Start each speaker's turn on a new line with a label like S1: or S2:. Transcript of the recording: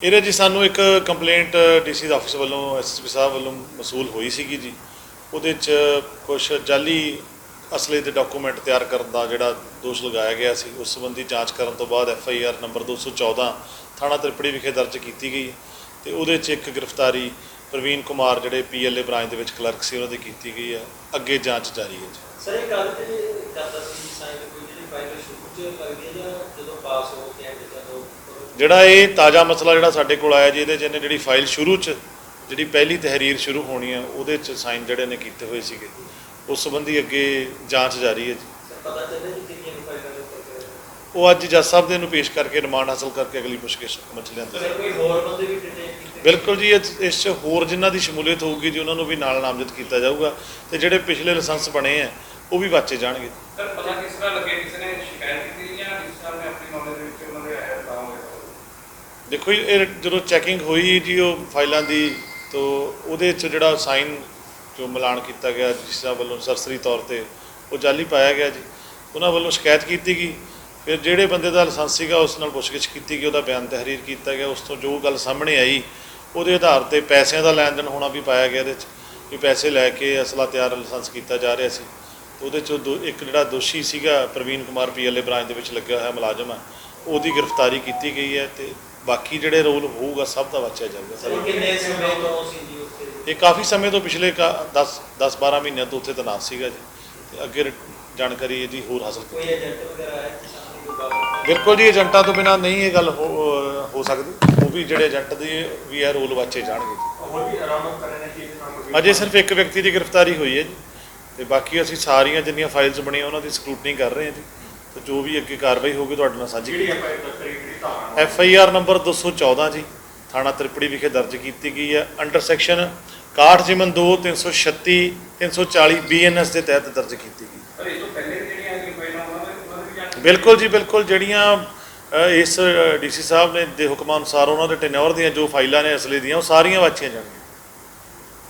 S1: ਇਹਦੇ ਜੀ ਸਾਨੂੰ ਇੱਕ ਕੰਪਲੇਂਟ ਡੀਸੀ ਦਾ ਆਫਿਸ ਵੱਲੋਂ ਐਸਐਸਪੀ ਸਾਹਿਬ ਵੱਲੋਂ ਮਸੂਲ ਹੋਈ ਸੀਗੀ ਜੀ। ਉਹਦੇ 'ਚ ਕੁਝ ਜਾਲੀ ਅਸਲੇ ਦੇ ਡਾਕੂਮੈਂਟ ਤਿਆਰ ਕਰਨ ਦਾ ਜਿਹੜਾ ਦੋਸ਼ ਲਗਾਇਆ ਗਿਆ ਸੀ, ਉਸ ਸੰਬੰਧੀ ਜਾਂਚ ਕਰਨ ਤੋਂ ਬਾਅਦ ਐਫ ਆਈ ਆਰ ਨੰਬਰ 214 ਥਾਣਾ ਤ੍ਰਿਪੜੀ ਵਿਖੇ ਦਰਜ ਕੀਤੀ ਗਈ ਤੇ ਉਹਦੇ 'ਚ ਇੱਕ ਗ੍ਰਿਫਤਾਰੀ ਪ੍ਰਵੀਨ ਕੁਮਾਰ, ਜਿਹੜੇ ਪੀਐਲਏ ਬ੍ਰਾਂਚ ਦੇ ਵਿੱਚ ਕਲਰਕ ਸੀ, ਉਹਨਾਂ ਦੀ ਕੀਤੀ ਗਈ ਹੈ। ਅੱਗੇ ਜਾਂਚ ਜਾਰੀ ਹੈ ਜੀ।
S2: ਸਰ, ਇਹ ਗੱਲ ਤੇ ਕਰਦਾ ਸੀ ਸਾਈਨ ਕੋਈ ਜਿਹੜਾ
S1: ਇਹ ਤਾਜ਼ਾ ਮਸਲਾ ਜਿਹੜਾ ਸਾਡੇ ਕੋਲ ਆਇਆ ਜੀ, ਇਹਦੇ 'ਚ ਇਹਨੇ ਜਿਹੜੀ ਫਾਈਲ ਸ਼ੁਰੂ 'ਚ, ਜਿਹੜੀ ਪਹਿਲੀ ਤਹਿਰੀਰ ਸ਼ੁਰੂ ਹੋਣੀ ਆ, ਉਹਦੇ 'ਚ ਸਾਈਨ ਜਿਹੜੇ ਨੇ ਕੀਤੇ ਹੋਏ ਸੀਗੇ। ਉਸ ਸੰਬੰਧੀ ਅੱਗੇ ਜਾਂਚ ਜਾਰੀ ਹੈ ਜੀ। ਉਹ ਅੱਜ ਜੱਜ ਸਾਹਿਬ ਦੇ ਨੂੰ ਪੇਸ਼ ਕਰਕੇ, ਰਿਮਾਂਡ ਹਾਸਲ ਕਰਕੇ ਅਗਲੀ ਪੁੱਛਗਿੱਛ ਮਚ ਲਿਆਂਦਾ ਬਿਲਕੁਲ ਜੀ, ਇਸ ਇਸ 'ਚ ਹੋਰ ਜਿਨ੍ਹਾਂ ਦੀ ਸ਼ਮੂਲੀਅਤ ਹੋਊਗੀ ਜੀ, ਉਹਨਾਂ ਨੂੰ ਵੀ ਨਾਲ ਨਾਮਜ਼ਦ ਕੀਤਾ ਜਾਊਗਾ ਤੇ ਜਿਹੜੇ ਪਿਛਲੇ ਲਾਇਸੈਂਸ ਬਣੇ ਆ, ਉਹ ਵੀ ਵਾਚੇ ਜਾਣਗੇ।
S3: ਸਰ, ਪਤਾ ਕਿਸ ਤਰ੍ਹਾਂ ਲੱਗੇ ਕਿਸੇ ਨੇ ਸ਼ਿਕਾਇਤ ਕੀਤੀ ਜਾਂ ਜਿਸ ਤਰ੍ਹਾਂ ਨੇ ਆਪਣੀ ਨੌਲੇਜ ਦੇ ਵਿੱਚ ਉਹਨਾਂ ਦੇ ਆਇਆ ਤਾਂ ਹੋਇਆ
S1: ਦੇਖੋ ਜੀ, ਇਹ ਜਦੋਂ ਚੈਕਿੰਗ ਹੋਈ ਜੀ, ਉਹ ਫਾਈਲਾਂ ਦੀ, ਤੋ ਉਹਦੇ 'ਚ ਜਿਹੜਾ ਸਾਈਨ ਜੋ ਮਿਲਾਨ ਕੀਤਾ ਗਿਆ, ਜਿਸ ਦਾ ਵੱਲੋਂ ਸਰਸਰੀ ਤੌਰ ਤੇ ਉਹ ਜਾਲੀ ਪਾਇਆ ਗਿਆ ਜੀ। ਉਹਨਾਂ ਵੱਲੋਂ ਸ਼ਿਕਾਇਤ ਕੀਤੀ ਗਈ। ਫਿਰ ਜਿਹੜੇ ਬੰਦੇ ਦਾ ਲਾਇਸੈਂਸ ਸੀਗਾ, ਉਸ ਨਾਲ ਪੁੱਛਗਿੱਛ ਕੀਤੀ ਗਈ, ਉਹਦਾ ਬਿਆਨ ਤਹਿਰੀਰ ਕੀਤਾ ਗਿਆ। ਉਸ ਤੋਂ ਜੋ ਗੱਲ ਸਾਹਮਣੇ ਆਈ, ਉਹਦੇ ਆਧਾਰ ਤੇ ਪੈਸਿਆਂ ਦਾ ਲੈਣ ਦੇਣ ਹੋਣਾ ਵੀ ਪਾਇਆ ਗਿਆ ਇਹਦੇ 'ਚ, ਵੀ ਪੈਸੇ ਲੈ ਕੇ ਅਸਲਾ ਤਿਆਰ ਲਾਇਸੈਂਸ ਕੀਤਾ ਜਾ ਰਿਹਾ ਸੀ। ਤੇ ਉਹਦੇ 'ਚੋਂ ਦੋ, ਇੱਕ ਜਿਹੜਾ ਦੋਸ਼ੀ ਸੀਗਾ, ਪ੍ਰਵੀਨ ਕੁਮਾਰ ਪੀਐਲਏ ਬ੍ਰਾਂਚ ਦੇ ਵਿੱਚ ਲੱਗਿਆ ਹੋਇਆ ਮੁਲਾਜ਼ਮ ਹੈ ਉਹਦੀ ਗ੍ਰਿਫਤਾਰੀ ਕੀਤੀ ਗਈ ਹੈ ਤੇ ਬਾਕੀ ਜਿਹੜੇ ਰੋਲ ਹੋਊਗਾ ਸਭ ਦਾ ਵਾਚਿਆ ਜਾਊਗਾ
S2: ਸਰ। ਕਿੰਨੇ ਸਮੇਂ ਤੋਂ ਸੀ ਜੀ ਉੱਥੇ?
S1: ਇਹ ਕਾਫੀ ਸਮੇਂ ਤੋਂ ਪਿਛਲੇ 10 10 12 ਮਹੀਨਿਆਂ ਤੋਂ ਉੱਥੇ ਤੈਨਾਤ ਸੀਗਾ ਜੀ। ਤੇ ਅੱਗੇ ਜਾਣਕਾਰੀ ਇਹਦੀ ਹੋਰ ਹਾਸਲ ਕੀਤੀ
S2: ਕੋਈ ਏਜੰਟ ਵਗੈਰਾ ਹੈ
S1: ਬਿਲਕੁਲ ਜੀ ਏਜੰਟਾਂ ਤੋਂ ਬਿਨਾ ਨਹੀਂ ਇਹ ਗੱਲ ਹੋ ਸਕਦੀ। ਉਹ ਵੀ ਜਿਹੜੇ ਏਜੰਟ ਦੇ ਵੀ ਇਹ ਰੋਲ ਵਾਚੇ ਜਾਣਗੇ। ਅਜੇ ਸਿਰਫ ਇੱਕ ਵਿਅਕਤੀ ਦੀ ਗ੍ਰਿਫਤਾਰੀ ਹੋਈ ਹੈ ਜੀ। ਤੇ ਬਾਕੀ ਅਸੀਂ ਸਾਰੀਆਂ ਜਿੰਨੀਆਂ ਫਾਈਲਸ ਬਣੀਆਂ ਉਹਨਾਂ ਦੀ ਸਕਰੂਟਨੀ ਕਰ ਰਹੇ ਹਾਂ ਜੀ। ਤੇ ਜੋ ਵੀ ਅੱਗੇ ਕਾਰਵਾਈ ਹੋਊਗੀ ਤੁਹਾਡੇ ਨਾਲ ਸਾਂਝੀ
S3: ਜਿਹੜੀ ਆਪਾਂ ਇਹ ਤਰੀ ਜਿਹੜੀ ਧਾਰਾ
S1: ਐਫ ਆਈ ਆਰ ਨੰਬਰ 214 ਜੀ ਥਾਣਾ ਤ੍ਰਿਪੜੀ ਵਿਖੇ ਦਰਜ ਕੀਤੀ ਗਈ ਹੈ। ਅੰਡਰ ਸੈਕਸ਼ਨ 61 ਜਿਮਨ 2 336 340 ਬੀਐਨਐਸ ਦੇ ਤਹਿਤ ਦਰਜ ਕੀਤੀ ਗਈ।
S3: ਪਰ ਇਸ ਤੋਂ ਪਹਿਲੇ ਜਿਹੜੀਆਂ ਜਾਂਚ
S1: ਬਿਲਕੁਲ ਜੀ ਬਿਲਕੁਲ ਜਿਹੜੀਆਂ ਇਸ ਡੀਸੀ ਸਾਹਿਬ ਨੇ ਦੇ ਹੁਕਮਾਂ ਅਨੁਸਾਰ ਉਹਨਾਂ ਦੇ ਟੈਨਿਓਰ ਦੀਆਂ ਜੋ ਫਾਈਲਾਂ ਨੇ ਅਸਲੇ ਦੀਆਂ ਉਹ ਸਾਰੀਆਂ ਵਾਚੀਆਂ ਜਾਣਗੀਆਂ।